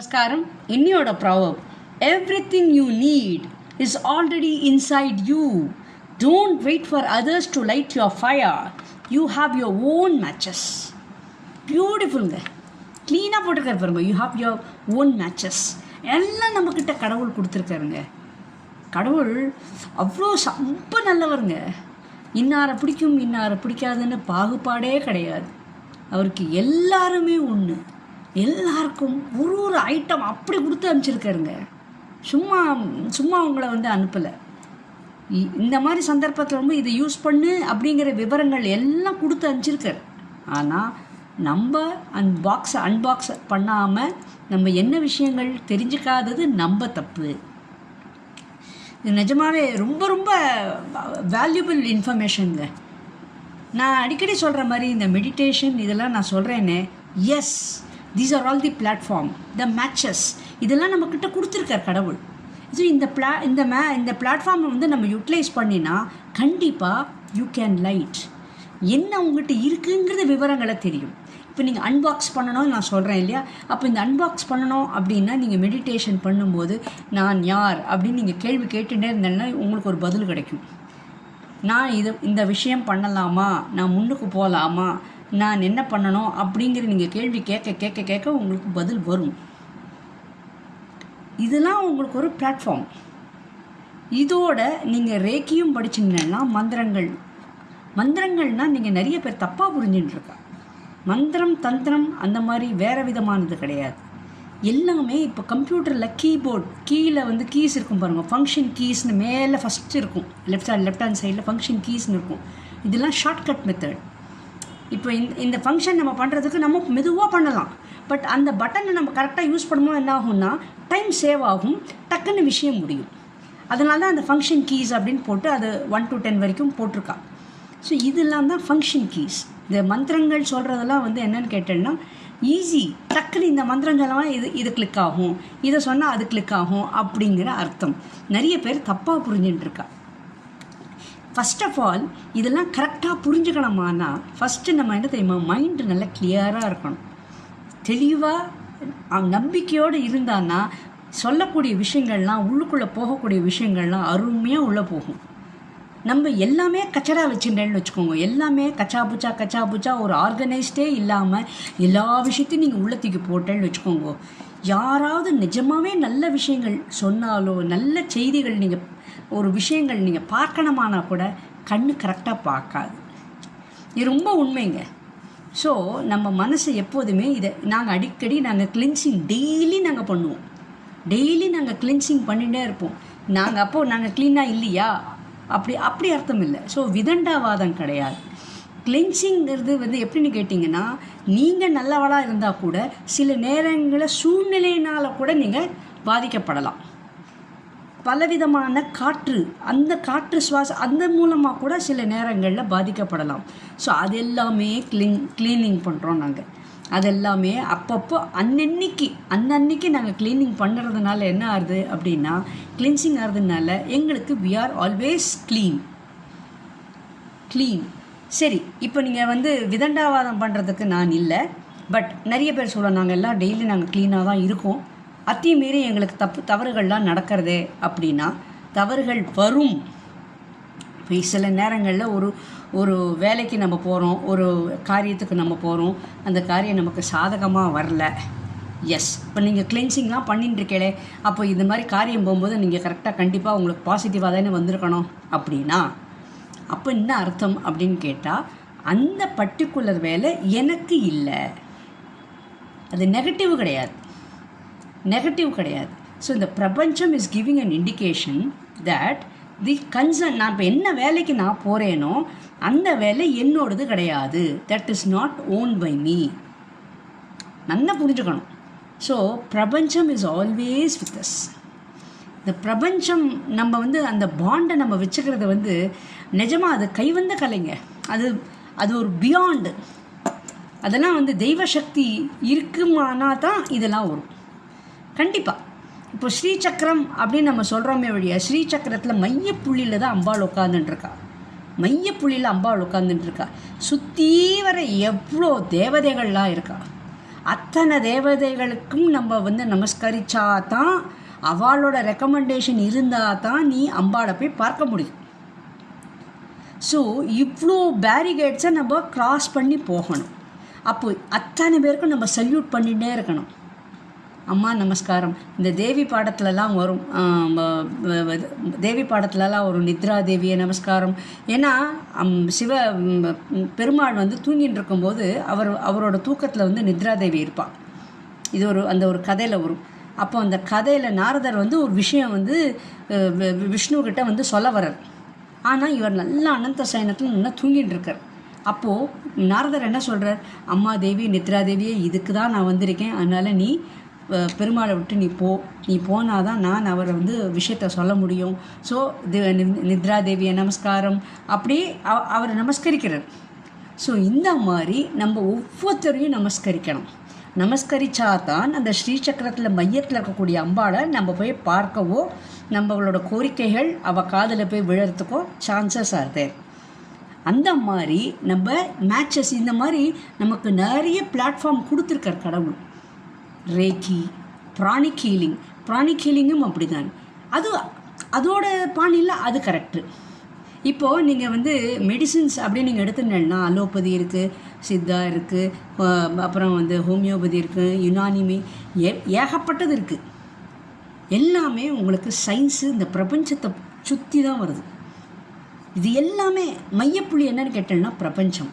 நமஸ்காரம். இன்னியோட ப்ராவப் everything you need is already inside you don't wait for others to light your fire you have your own matches பியூட்டிஃபுல்ங்க க்ளீனாக போட்டிருக்காரு பாருங்க. You have your own matches எல்லாம் நம்மக்கிட்ட கடவுள் கொடுத்துருக்காருங்க. கடவுள் அவ்வளோ ரொம்ப நல்லவருங்க. இன்னாரை பிடிக்கும் இன்னாரை பிடிக்காதுன்னு பாகுபாடே கிடையாது. அவருக்கு எல்லாருமே ஒன்று எல்லாருக்கும் ஒரு ஒரு ஐட்டம் அப்படி கொடுத்து அனுப்பிச்சிருக்காருங்க. சும்மா சும்மா அவங்கள வந்து அனுப்பலை. இந்த மாதிரி சந்தர்ப்பத்தில் ரொம்ப இதை யூஸ் பண்ணு அப்படிங்கிற விவரங்கள் எல்லாம் கொடுத்து அனுப்பிச்சிருக்காரு. ஆனால் நம்ம அன்பாக்ஸ் அன்பாக்ஸ் பண்ணாமல் நம்ம என்ன விஷயங்கள் தெரிஞ்சுக்காதது நம்ம தப்பு. இது நிஜமாவே ரொம்ப ரொம்ப வேல்யூபிள் இன்ஃபர்மேஷனுங்க நான் அடிக்கடி சொல்கிற மாதிரி இந்த மெடிடேஷன் இதெல்லாம் நான் சொல்கிறேனே yes these are all the platform the matches இதெல்லாம் நம்மக்கிட்ட கொடுத்துருக்கார் கடவுள். ஸோ இந்த பிளா இந்த மே இந்த பிளாட்ஃபார்மை வந்து நம்ம யூட்டிலைஸ் பண்ணினா கண்டிப்பாக யூ கேன் லைட் என்ன உங்கள்கிட்ட இருக்குங்கிறது விவரங்களை தெரியும். இப்போ நீங்கள் அன்பாக்ஸ் பண்ணணும்னு நான் சொல்கிறேன் இல்லையா? அப்போ இந்த அன்பாக்ஸ் பண்ணணும் அப்படின்னா நீங்கள் மெடிடேஷன் பண்ணும்போது நான் யார் அப்படின்னு நீங்கள் கேள்வி கேட்டுட்டே இருந்தேன்னா உங்களுக்கு ஒரு பதில் கிடைக்கும். நான் இது இந்த விஷயம் பண்ணலாமா? நான் முன்னுக்கு போகலாமா நான் என்ன பண்ணணும் அப்படிங்கிற நீங்கள் கேள்வி கேட்க கேட்க கேட்க உங்களுக்கு பதில் வரும். இதெல்லாம் உங்களுக்கு ஒரு பிளாட்ஃபார்ம் இதோட நீங்கள் ரேக்கியும் படிச்சிங்கன்னா மந்திரங்கள். மந்திரங்கள்னால் நீங்கள் நிறைய பேர் தப்பாக புரிஞ்சுட்டுருக்கா. மந்திரம் தந்திரம் அந்த மாதிரி வேறு விதமானது கிடையாது. எல்லாமே இப்போ கம்ப்யூட்டரில் கீபோர்ட் கீழே வந்து கீஸ் இருக்கும் பாருங்கள் ஃபங்க்ஷன் கீஸ்னு மேலே ஃபஸ்ட்டு இருக்கும். லெஃப்ட் ஹேண்ட் லெஃப்ட் ஹேண்ட் சைடில் ஃபங்க்ஷன் கீஸ்னு இருக்கும். இதெல்லாம் ஷார்ட்கட் மெத்தட் இப்போ இந்த இந்த ஃபங்க்ஷன் நம்ம பண்ணுறதுக்கு நம்ம மெதுவாக பண்ணலாம். பட் அந்த பட்டனை நம்ம கரெக்டாக யூஸ் பண்ணும்போது என்ன ஆகும்னா டைம் சேவ் ஆகும் டக்குன்னு விஷயம் முடியும். அதனால தான் அந்த ஃபங்க்ஷன் கீஸ் அப்படின்னு போட்டு அது ஒன் டு டென் வரைக்கும் போட்டிருக்கான் ஸோ இதெல்லாம் தான் ஃபங்க்ஷன் கீஸ் இந்த மந்திரங்கள் சொல்கிறதெல்லாம் வந்து என்னென்னு கேட்டேன்னா ஈஸி டக்குன்னு இந்த மந்திரங்கள்லாம் இது இது கிளிக் ஆகும் இதை சொன்னால் அது கிளிக் ஆகும் அப்படிங்கிற அர்த்தம். நிறைய பேர் தப்பாக புரிஞ்சுட்டுருக்கா ஃபஸ்ட் ஃபர்ஸ்ட் ஆஃப் ஆல் இதெல்லாம் கரெக்டாக புரிஞ்சுக்கணுமானா ஃபஸ்ட்டு நம்ம என்ன தெரியுமா மைண்டு நல்லா கிளியராக இருக்கணும். தெளிவாக நம்பிக்கையோடு இருந்தான்னா சொல்லக்கூடிய விஷயங்கள்லாம் உள்ளுக்குள்ளே போகக்கூடிய விஷயங்கள்லாம் அருமையாக உள்ளே போகும். நம்ம எல்லாமே கச்சடா வச்சுட்டேன்னு வச்சுக்கோங்க. எல்லாமே கச்சா புச்சா கச்சா புச்சா ஒரு ஆர்கனைஸ்டே இல்லாமல் எல்லா விஷயத்தையும் நீங்கள் உள்ளத்துக்கு போட்டேன்னு வச்சுக்கோங்க. யாராவது நிஜமாகவே நல்ல விஷயங்கள் சொன்னாலோ நல்ல செய்திகள் நீங்கள் ஒரு விஷயங்கள் நீங்கள் பார்க்கணுமானா கூட கண்ணு கரெக்டாக பார்க்காது. இது ரொம்ப உண்மைங்க. ஸோ நம்ம மனசு எப்போதுமே இதை நாங்கள் அடிக்கடி நாங்கள் கிளின்சிங் டெய்லி நாங்கள் பண்ணுவோம். டெய்லி நாங்கள் கிளின்சிங் பண்ணிகிட்டே இருப்போம். நாங்கள் அப்போது நாங்கள் க்ளீனாக இல்லையா? அப்படி அப்படி அர்த்தம் இல்லை. ஸோ விதண்டாவாதம் கிடையாது. கிளென்சிங்கிறது வந்து எப்படின்னு கேட்டிங்கன்னா நீங்கள் நல்லவளாக இருந்தால் கூட சில நேரங்களில் சூழ்நிலையினால் கூட நீங்கள் பாதிக்கப்படலாம். பலவிதமான காற்று அந்த காற்று சுவாசம் அந்த மூலமாக கூட சில நேரங்களில் பாதிக்கப்படலாம். ஸோ அது எல்லாமே க்ளீன் க்ளீனிங் பண்ணுறோம் நாங்கள் அதெல்லாமே அப்பப்போ அன்னன்னைக்கு அன்னன்னைக்கு நாங்கள் க்ளீனிங் பண்ணுறதுனால என்ன ஆகுது அப்படின்னா க்ளீன்சிங் ஆகிறதுனால எங்களுக்கு we are always clean clean சரி இப்போ நீங்கள் வந்து விதண்டாவாதம் பண்ணுறதுக்கு நான் இல்லை பட் நிறைய பேர் சொல்ல நாங்கள் எல்லாம் டெய்லி நாங்கள் க்ளீனாக தான் இருக்கோம். அத்தையும் மீறி எங்களுக்கு தப்பு தவறுகள்லாம் நடக்கிறது அப்படின்னா தவறுகள் வரும். இப்போ சில நேரங்களில் ஒரு ஒரு வேலைக்கு நம்ம போகிறோம் ஒரு காரியத்துக்கு நம்ம போகிறோம் அந்த காரியம் நமக்கு சாதகமாக வரல. எஸ் இப்போ நீங்கள் கிளென்சிங்லாம் பண்ணிட்டு இருக்கீங்களே அப்போ இந்த மாதிரி காரியம் போகும்போது நீங்கள் கரெக்டாக கண்டிப்பாக உங்களுக்கு பாசிட்டிவாக தானே வந்திருக்கணும் அப்படின்னா அப்போ என்ன அர்த்தம் அப்படின்னு கேட்டால் அந்த பர்டிகுலர் வேலை எனக்கு இல்லை. அது நெகட்டிவ் கிடையாது. நெகட்டிவ் கிடையாது. ஸோ இந்த பிரபஞ்சம் is giving an indication that the concern நான் இப்போ என்ன வேலைக்கு நான் போகிறேனோ அந்த வேலை என்னோடது கிடையாது. That is not own by me நல்லா புரிஞ்சுக்கணும். ஸோ பிரபஞ்சம் இஸ் ஆல்வேஸ் வித் அஸ் இந்த பிரபஞ்சம் நம்ம வந்து அந்த பாண்டை நம்ம வச்சுக்கிறத வந்து நிஜமாக அது கைவந்த கலைங்க. அது அது ஒரு பியாண்டு அதெல்லாம் வந்து தெய்வ சக்தி இருக்குமானா தான் இதெல்லாம் வரும். கண்டிப்பாக இப்போ ஸ்ரீசக்கரம் அப்படின்னு நம்ம சொல்கிறோமே வழியா ஸ்ரீசக்கரத்தில் மையப்புள்ளியில் தான் அம்பாள் உட்காந்துட்டுருக்கா மையப்புள்ளியில் அம்பாள் உட்காந்துட்டு இருக்கா சுற்றி வர எவ்வளோ தேவதைகள்லாம் இருக்கா. அத்தனை தேவதைகளுக்கும் நம்ம வந்து நமஸ்கரிச்சா தான் அவளோட ரெக்கமெண்டேஷன் இருந்தால் தான் நீ அம்பாளை போய் பார்க்க முடியும். ஸோ இவ்வளோ பேரிகேட்ஸை நம்ம க்ராஸ் பண்ணி போகணும். அப்போ அத்தனை பேருக்கும் நம்ம சல்யூட் பண்ணிகிட்டே இருக்கணும். அம்மா நமஸ்காரம். இந்த தேவி பாடத்துலலாம் வரும் தேவி பாடத்துலலாம் வரும் நித்ரா தேவியை நமஸ்காரம். ஏன்னா அம், சிவ பெருமாள் வந்து தூங்கிட்டு இருக்கும்போது அவர் அவரோட தூக்கத்தில் வந்து நித்ரா தேவி இருப்பாள் இது ஒரு அந்த ஒரு கதையில் வரும். அப்போ அந்த கதையில் நாரதர் வந்து ஒரு விஷயம் வந்து விஷ்ணுக்கிட்ட விஷ்ணு வந்து சொல்ல வர்றார். ஆனால் இவர் நல்லா அனந்த சயனத்தில் நல்லா தூங்கிட்டு இருக்கார் அப்போது நாரதர் என்ன சொல்கிறார் அம்மா தேவி நித்ரா தேவியே இதுக்கு தான் நான் வந்திருக்கேன். அதனால் நீ பெருமாளை விட்டு நீ போ. நீ போனால் தான் நான் அவரை வந்து விஷயத்த சொல்ல முடியும். ஸோ நித்ரா தேவியை நமஸ்காரம். அப்படியே அவரை நமஸ்கரிக்கிறார். ஸோ இந்த மாதிரி நம்ம ஒவ்வொருத்தரையும் நமஸ்கரிக்கணும். நமஸ்கரிச்சா தான் அந்த ஸ்ரீசக்கரத்தில் மையத்தில் இருக்கக்கூடிய அம்பாளை நம்ம போய் பார்க்கவோ நம்மளோட கோரிக்கைகள் அவள் காதில் போய் விழறதுக்கோ சான்சஸ் ஆகுது அந்த மாதிரி நம்ம மேட்சஸ் இந்த மாதிரி நமக்கு நிறைய பிளாட்ஃபார்ம் கொடுத்துருக்கார் கடவுள். ரேக்கி ப்ராணிக் ஹீலிங் ப்ராணிக் ஹீலிங்கும் அப்படிதான். அது அதோட பாணியில் அது கரெக்டு இப்போது நீங்கள் வந்து மெடிசின்ஸ் அப்படி நீங்கள் எடுத்துட்டீங்கன்னா அலோபதி இருக்குது சித்தா இருக்குது அப்புறம் வந்து ஹோமியோபதி இருக்குது யுனானிமி ஏ ஏகப்பட்டது இருக்குது எல்லாமே உங்களுக்கு சயின்ஸு இந்த பிரபஞ்சத்தை சுற்றி தான் வருது. இது எல்லாமே மையப்புள்ளி என்னன்னு கேட்டேன்னா பிரபஞ்சம்.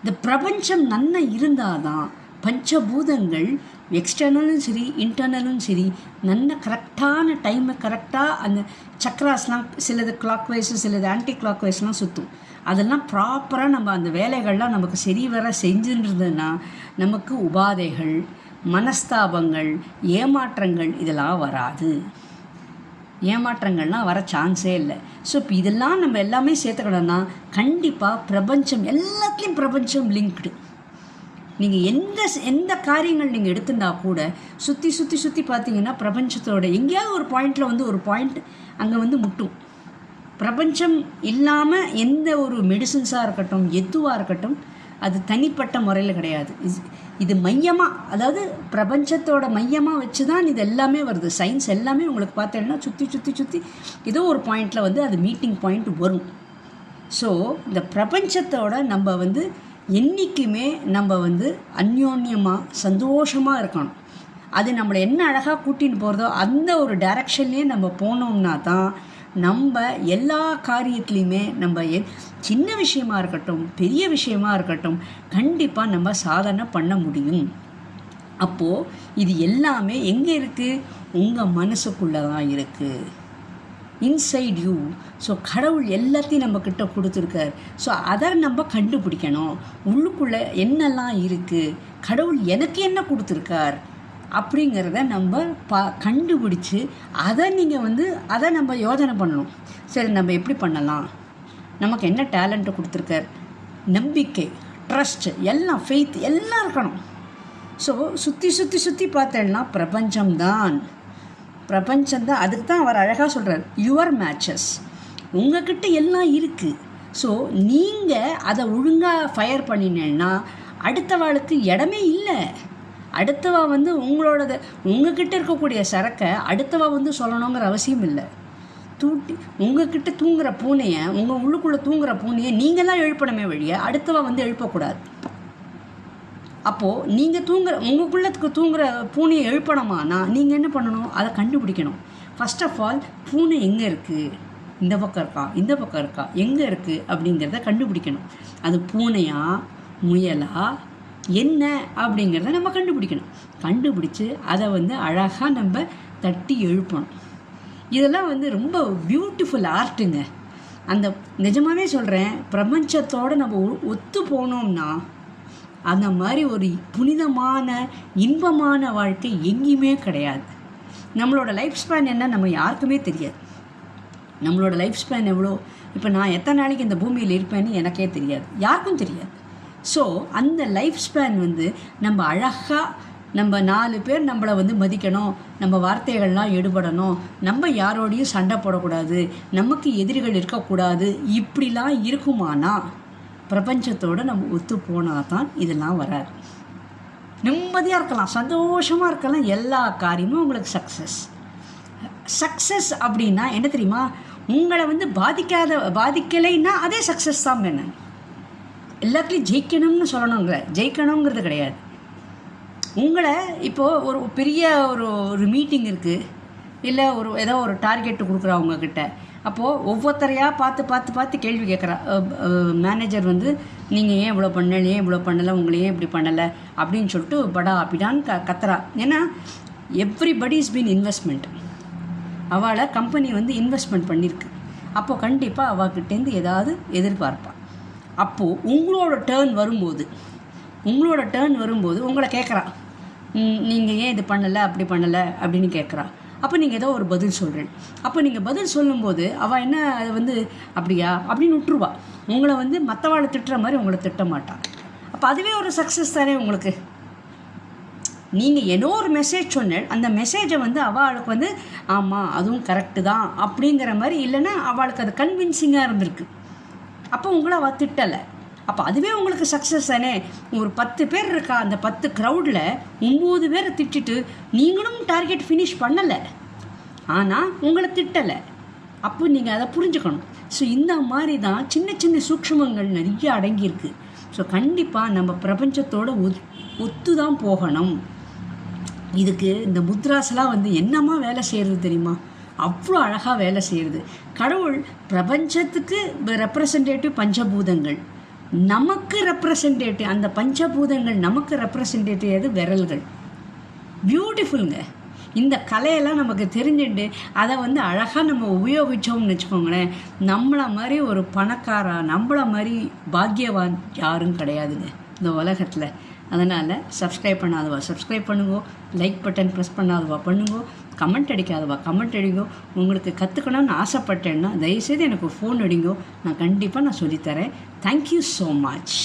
இந்த பிரபஞ்சம் நன்னா இருந்தால் தான் பஞ்சபூதங்கள் எக்ஸ்டர்னலும் சரி இன்டர்னலும் சரி நல்ல கரெக்டான டைமை கரெக்டாக அந்த சக்ராஸ்லாம் சிலது கிளாக் வைஸு சிலது ஆன்டி கிளாக் வைஸ்லாம் சுற்றும் அதெல்லாம் ப்ராப்பராக நம்ம அந்த வேலைகள்லாம் நமக்கு சரி வர செஞ்சுருந்ததுன்னா நமக்கு உபாதைகள் மனஸ்தாபங்கள் ஏமாற்றங்கள் இதெல்லாம் வராது. ஏமாற்றங்கள்லாம் வர சான்ஸே இல்லை. ஸோ இப்போ இதெல்லாம் நம்ம எல்லாமே சேர்த்துக்கணும்னா கண்டிப்பாக பிரபஞ்சம் எல்லாத்துலேயும் பிரபஞ்சம் லிங்க்டு நீங்கள் எந்த எந்த காரியங்கள் நீங்கள் எடுத்துட்டா கூட சுற்றி சுற்றி சுற்றி பார்த்தீங்கன்னா பிரபஞ்சத்தோட எங்கேயாவது ஒரு பாயிண்டில் வந்து ஒரு பாயிண்ட் அங்கே வந்து முட்டும். பிரபஞ்சம் இல்லாமல் எந்த ஒரு மெடிசின்ஸாக இருக்கட்டும் எதுவாக இருக்கட்டும் அது தனிப்பட்ட முறையில் கிடையாது. இது- இது மையமாக அதாவது பிரபஞ்சத்தோட மையமாக வச்சு தான் இது எல்லாமே வருது. சயின்ஸ் எல்லாமே உங்களுக்கு பார்த்தீங்கன்னா சுற்றி சுற்றி சுற்றி ஏதோ ஒரு பாயிண்டில் வந்து அது மீட்டிங் பாயிண்ட் வரும். ஸோ இந்த பிரபஞ்சத்தோட நம்ம வந்து என்றைக்குமே நம்ம வந்து அந்யோன்யமாக சந்தோஷமாக இருக்கணும். அது நம்மளை என்ன அழகாக கூட்டின்னு போகிறதோ அந்த ஒரு டைரக்ஷன்லேயே நம்ம போனோம்னா தான் நம்ம எல்லா காரியத்துலேயுமே நம்ம எ சின்ன விஷயமா இருக்கட்டும் பெரிய விஷயமா இருக்கட்டும் கண்டிப்பாக நம்ம சாதனை பண்ண முடியும். அப்போது இது எல்லாமே எங்கே இருக்குது உங்கள் மனசுக்குள்ளே தான் இருக்குது இன்சைட் யூ ஸோ கடவுள் எல்லாத்தையும் நம்மக்கிட்ட கொடுத்துருக்கார். ஸோ அதை நம்ம கண்டுபிடிக்கணும். உள்ளுக்குள்ளே என்னெல்லாம் இருக்குது கடவுள் எனக்கு என்ன கொடுத்துருக்கார்? அப்படிங்கிறத நம்ம பா கண்டுபிடிச்சி அதை நீங்கள் வந்து அதை நம்ம யோசனை பண்ணணும். சரி நம்ம எப்படி பண்ணலாம்? நமக்கு என்ன டேலண்ட்டு கொடுத்துருக்கார்? நம்பிக்கை ட்ரஸ்ட் எல்லாம் ஃபெய்த் எல்லாம் இருக்கணும். ஸோ சுற்றி சுற்றி சுற்றி பார்த்தேன்னா பிரபஞ்சம்தான். பிரபஞ்சந்தான் அதுக்கு தான் அவர் அழகாக சொல்கிறார் யுவர் மேட்சஸ் உங்ககிட்ட எல்லாம் இருக்குது ஸோ நீங்கள் அதை ஒழுங்காக ஃபயர் பண்ணினேன்னா அடுத்தவாளுக்கு இடமே இல்லை. அடுத்தவா வந்து உங்களோடத உங்ககிட்ட இருக்கக்கூடிய சரக்கை அடுத்தவா வந்து சொல்லணுங்கிற அவசியம் இல்லை. தூட்டி உங்ககிட்ட தூங்குற பூனையை உங்கள் உள்ளுக்குள்ளே தூங்குற பூனையை நீங்கள் தான் எழுப்பணுமே வழிய அடுத்தவா வந்து எழுப்பக்கூடாது. அப்போது நீங்கள் தூங்குற உங்களுக்குள்ளத்துக்கு தூங்குற பூனையை எழுப்பணுமானா நீங்கள் என்ன பண்ணணும்? அதை கண்டுபிடிக்கணும். ஃபர்ஸ்ட் ஆஃப் ஆல் பூனை எங்கே இருக்குது இந்த பக்கம் இருக்கா? இந்த பக்கம் இருக்கா? எங்கே இருக்குது அப்படிங்கிறத கண்டுபிடிக்கணும். அது பூனையா? முயலா? என்ன? அப்படிங்கிறத நம்ம கண்டுபிடிக்கணும். கண்டுபிடிச்சு அதை வந்து அழகாக நம்ம தட்டி எழுப்பணும். இதெல்லாம் வந்து ரொம்ப பியூட்டிஃபுல் ஆர்ட்டுங்க அந்த நிஜமாவே சொல்கிறேன் பிரபஞ்சத்தோடு நம்ம ஒ- ஒத்து போனோம்னா அந்த மாதிரி ஒரு புனிதமான இன்பமான வாழ்க்கை எங்கேயுமே கிடையாது. நம்மளோட லைஃப் ஸ்பேன் என்ன நம்ம யாருக்குமே தெரியாது. நம்மளோட லைஃப் ஸ்பேன் எவ்வளோ? இப்போ நான் எத்தனை நாளைக்கு இந்த பூமியில் இருப்பேன்னு எனக்கே தெரியாது. யாருக்கும் தெரியாது. ஸோ அந்த லைஃப் ஸ்பேன் வந்து நம்ம அழகாக நம்ம நாலு பேர் நம்மளை வந்து மதிக்கணும். நம்ம வார்த்தைகள்லாம் எடுபடணும். நம்ம யாரோடையும் சண்டை போடக்கூடாது. நமக்கு எதிரிகள் இருக்கக்கூடாது. இப்படிலாம் இருக்குமானா? பிரபஞ்சத்தோடு நம்ம ஒத்து போனால் தான் இதெல்லாம் வராது. நிம்மதியாக இருக்கலாம் சந்தோஷமாக இருக்கலாம் எல்லா காரியமும் உங்களுக்கு சக்ஸஸ் சக்ஸஸ் அப்படின்னா என்ன தெரியுமா? உங்களை வந்து பாதிக்காத பாதிக்கலைன்னா அதே சக்ஸஸ் தான் என்ன? எல்லாத்துலேயும் ஜெயிக்கணும்னு சொல்லணுங்க ஜெயிக்கணுங்கிறது கிடையாது. உங்களை இப்போது ஒரு பெரிய ஒரு ஒரு மீட்டிங் இருக்குது இல்லை ஒரு ஏதோ ஒரு டார்கெட்டு கொடுக்குறவங்கக்கிட்ட அப்போது ஒவ்வொருத்தரையாக பார்த்து பார்த்து பார்த்து கேள்வி கேட்குறா. மேனேஜர் வந்து நீங்கள் ஏன் இவ்வளோ பண்ணல? ஏன் இவ்வளோ பண்ணலை? உங்களை ஏன் இப்படி பண்ணலை? அப்படின்னு சொல்லிட்டு படா அப்படிடான்னு க கத்துறா. ஏன்னா எவ்ரிபடி இஸ் பீன் இன்வெஸ்ட்மெண்ட் அவளை கம்பெனி வந்து இன்வெஸ்ட்மெண்ட் பண்ணியிருக்கு அப்போது கண்டிப்பாக அவகிட்டேருந்து ஏதாவது எதிர்பார்ப்பாள் அப்போது உங்களோட டேர்ன் வரும்போது உங்களோட டேர்ன் வரும்போது உங்களை கேட்குறா. நீங்கள் ஏன் இது பண்ணலை? அப்படி பண்ணலை? அப்படின்னு கேட்குறா. அப்போ நீங்கள் ஏதோ ஒரு பதில் சொல்கிறேன் அப்போ நீங்கள் பதில் சொல்லும்போது அவள் என்ன அது வந்து அப்படியா? அப்படின்னு விட்டுருவா உங்களை வந்து மற்றவாளை திட்டுற மாதிரி உங்களை திட்ட மாட்டாள் அப்போ அதுவே ஒரு சக்ஸஸ் தானே உங்களுக்கு? நீங்கள் ஏதோ ஒரு மெசேஜ் சொன்னேன் அந்த மெசேஜை வந்து அவளுக்கு வந்து ஆமாம் அதுவும் கரெக்டு தான். அப்படிங்கிற மாதிரி இல்லைன்னா அவளுக்கு அது கன்வின்சிங்காக இருந்திருக்கு. அப்போ உங்களை அவள் திட்டலை. அப்போ அதுவே உங்களுக்கு சக்ஸஸ் தானே? ஒரு பத்து பேர் இருக்கா அந்த பத்து க்ரௌடில் ஒம்பது பேரை திட்டிட்டு நீங்களும் டார்கெட் ஃபினிஷ் பண்ணலை. ஆனால் உங்களை திட்டலை. அப்போ நீங்கள் அதை புரிஞ்சுக்கணும். ஸோ இந்த மாதிரி தான் சின்ன சின்ன சூக்ஷ்மங்கள் நிறைய அடங்கியிருக்கு. ஸோ கண்டிப்பாக நம்ம பிரபஞ்சத்தோட ஒத் ஒத்து தான் போகணும். இதுக்கு இந்த முத்ராஸ்லாம் வந்து என்னமா வேலை செய்கிறது தெரியுமா? அவ்வளோ அழகாக வேலை செய்கிறது கடவுள் பிரபஞ்சத்துக்கு ரெப்ரசன்டேட்டிவ் பஞ்சபூதங்கள். நமக்கு ரெப்ரசன்டேட்டிவ் அந்த பஞ்சபூதங்கள் நமக்கு ரெப்ரசன்டேட்டிவ் எது விரல்கள். பியூட்டிஃபுல்ங்க இந்த கலையெல்லாம் நமக்கு தெரிஞ்சுட்டு அதை வந்து அழகாக நம்ம உபயோகித்தோம்னு வச்சுக்கோங்களேன். நம்மளை மாதிரி ஒரு பணக்காரா நம்மளை மாதிரி பாக்கியவான் யாரும் கிடையாதுங்க இந்த உலகத்தில். அதனால் சப்ஸ்கிரைப் பண்ணாதவா சப்ஸ்கிரைப் பண்ணுங்கோ லைக் பட்டன் ப்ரெஸ் பண்ணாதவா பண்ணுங்கோ கமெண்ட் அடிக்காதவா? கமெண்ட் அடிங்கோ உங்களுக்கு கற்றுக்கணும்னு ஆசைப்பட்டேன்னா தயவுசெய்து எனக்கு ஃபோன் அடிங்கோ. நான் கண்டிப்பாக நான் சொல்லித்தரேன். Thank you so much